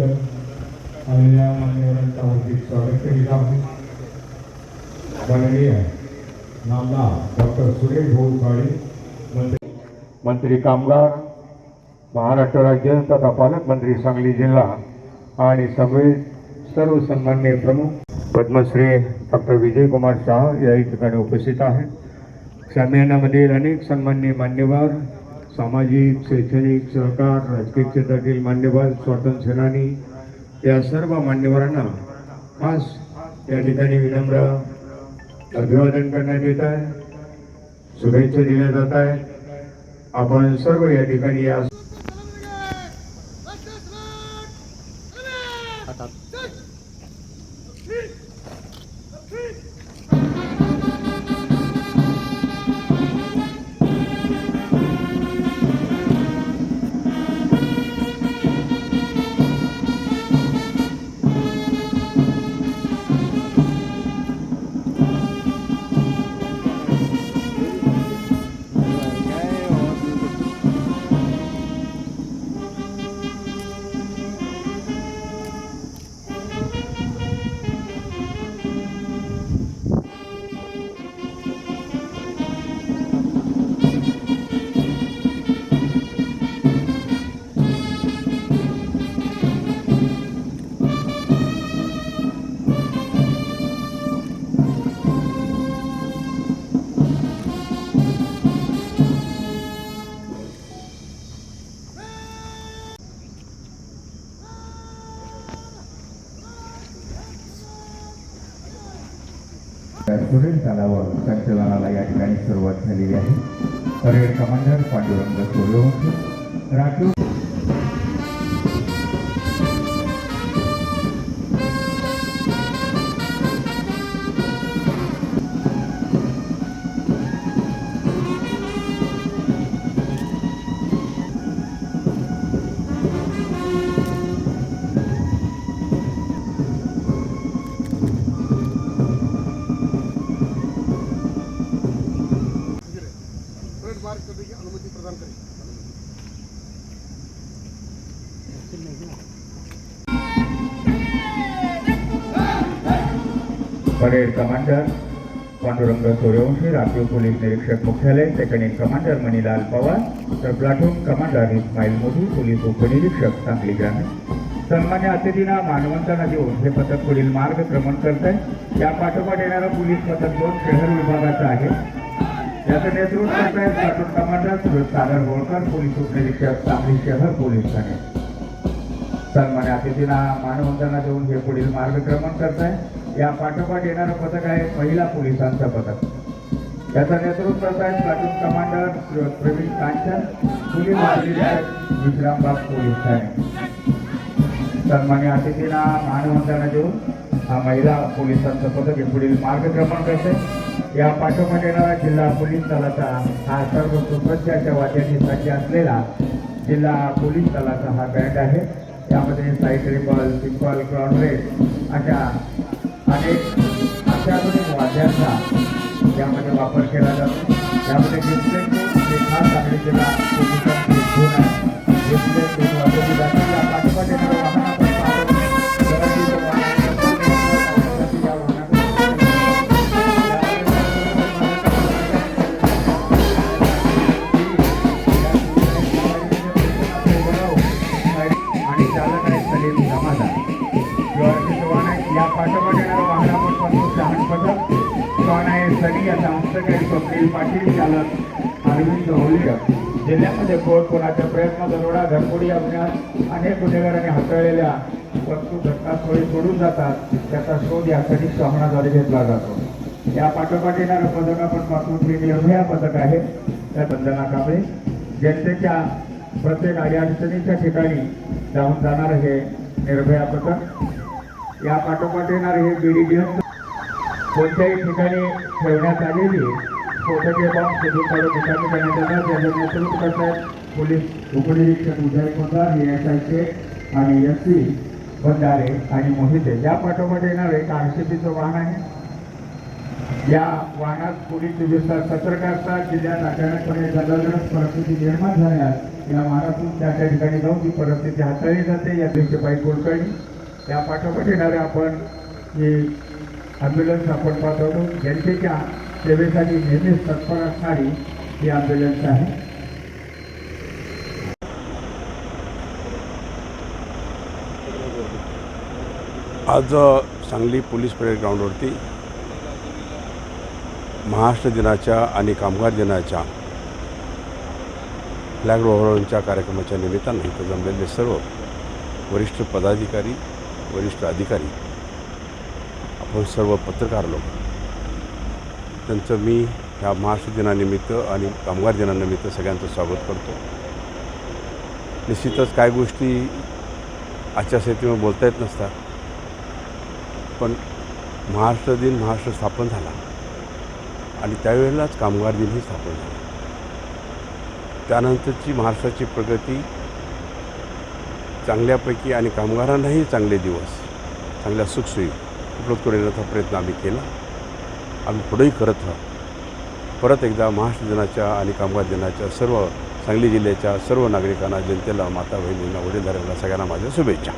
निमित्त आलेल्या मान्यवरांचा हार्दिक स्वागत करीत आहोत माननीय नामदार डॉक्टर सुरेश भाऊ काळे मंत्री मंत्री कामगार महाराष्ट्र राज्य तथा पालकमंत्री सांगली जिल्हा आणि सगळे सर्व सन्मान्य प्रमुख पद्मश्री डॉक्टर विजयकुमार शाह या ठिकाणी उपस्थित आहेत. संमेलनामधील अनेक सन्मान्य मान्यवर सामाजिक शैक्षणिक सहकार राजकीय क्षेत्रातील मान्यवर स्वातंत्र्य सेनानी या सर्व मान्यवरांना खास या ठिकाणी विनम्र अभिवादन करण्यात येत आहे. शुभेच्छा दिल्या जात आहे आपण सर्व या ठिकाणी या सुरेल तालावर संचलनाला या ठिकाणी सुरुवात झालेली आहे. परेड कमांडर पांडुरंग सूर्यवंशी राखीव परेड कमांडर पांडुरंग सूर्यवंशी राखीव पोलीस निरीक्षक मुख्यालय सेकंडिंग कमांडर मणिलाल पवार तर platoon commander Ismail Modi police उपनिरीक्षक सांगली ग्रामीण. सन्मान्य अतिथींना मानवंतांना देऊन हे पथक पुढील मार्गक्रमण करत आहे या पाठोपाठ येणारं पोलीस पथक दोन शहर विभागाचं आहे. याचं नेतृत्व करत आहेत platoon commander Sagar Holkar police उपनिरीक्षक सांगली शहर पोलीस ठाणे. सन्मान्य अतिथींना मानवंदना देऊन हे पुढील मार्गक्रमण करत आहे या पाठोपाठ येणारं पथक आहे महिला पोलिसांचं पथक. त्याचं नेतृत्व करत platoon commander Pravin Kanchan police महानिरीक्षक विश्रामबाग पोलीस ठाणे. सन्मान्य अतिथींना मानवंदना देऊन हा महिला पोलिसांचं पथक हे पुढील मार्गक्रमण करते. या पाठोपाठ येणारा जिल्हा पोलीस दलाचा हा सर्व सुप्रत्याच्या वाद्यांनी सज्ज असलेला जिल्हा पोलीस दलाचा हा बँड आहे. त्यामध्ये साईड रिबल सिंपल ग्राउंड अशा अनेक अत्याधुनिक वाद्यांचा यामध्ये वापर केला जातो. यामध्ये डिस्प्ले हे खास सांगली जिल्हा गुण आहे डिस्प्ले आहे सनी स्वप्नील पाटील चालक अरविंद होलिकर जिल्ह्यामध्ये कोणाच्या प्रयत्न दरोडा घरफोडी अभ्यास अनेक गुन्हेगारांनी हाताळलेल्या वस्तू घटनास्थळी सोडून जातात त्याचा शोध या सनी श्वानाद्वारे घेतला जातो. या पाठोपाठ येणारं पथक आपण पासून निर्भया पथक आहे. त्या बंधना कांबळे जनतेच्या प्रत्येक अडचणीच्या ठिकाणी जाऊन जाणार हे निर्भया पथक या पाठोपाठ येणार हे बीडी कोणत्याही ठिकाणी ठेवण्यात आलेली स्फोटके बॉम्ब शोधून काढून ठिकाणी करण्यात येतात. याचं नेतृत्व करत आहेत पोलीस उपनिरीक्षक उदय पगार हे एस आय चे आणि एस सी बंधारे आणि मोहिते. या पाठोपाठ येणार एक आरसीबीचं वाहन आहे. या वाहनात पोलीस दिवसात सतर्क असतात. जिल्ह्यात अचानकपणे जलग्रस्त परिस्थिती निर्माण झाल्यास या वाहनातून त्या त्या ठिकाणी जाऊन ती परिस्थिती हाताळली जाते. या दिवशी बाई कुलकर्णी. या पाठोपाठ येणारे आपण हे ॲम्ब्युलन्स आपण पाठवतो जनतेच्या सेवेसाठी नेहमीच तत्पर असणारी ही ॲम्ब्युलन्स आहे. आज सांगली पोलीस परेड ग्राउंडवरती महाराष्ट्र दिनाच्या आणि कामगार दिनाच्या फ्लॅग रोहरणच्या कार्यक्रमाच्या निमित्तानं इथं जमलेले सर्व वरिष्ठ पदाधिकारी वरिष्ठ अधिकारी आपण सर्व पत्रकार लोक. त्यांचं मी ह्या महाराष्ट्र दिनानिमित्त आणि कामगार दिनानिमित्त सगळ्यांचं स्वागत करतो. निश्चितच काय गोष्टी आचारसंहितेमुळे बोलता येत नसतात. पण महाराष्ट्र दिन महाराष्ट्र स्थापन झाला. आणि त्यावेळेलाच कामगार दिनही स्थापन झाला. त्यानंतरची महाराष्ट्राची प्रगती चांगल्यापैकी आणि कामगारांनाही चांगले दिवस चांगल्या सुखसोयी उपलब्ध करून प्रयत्न आम्ही केला. आम्ही पुढेही करत राहू. परत एकदा महाराष्ट्र दिनाच्या आणि कामगार दिनाच्या सर्व सांगली जिल्ह्याच्या सर्व नागरिकांना जनतेला माता बहिणींना वडीलधाऱ्यांना सगळ्यांना माझ्या शुभेच्छा.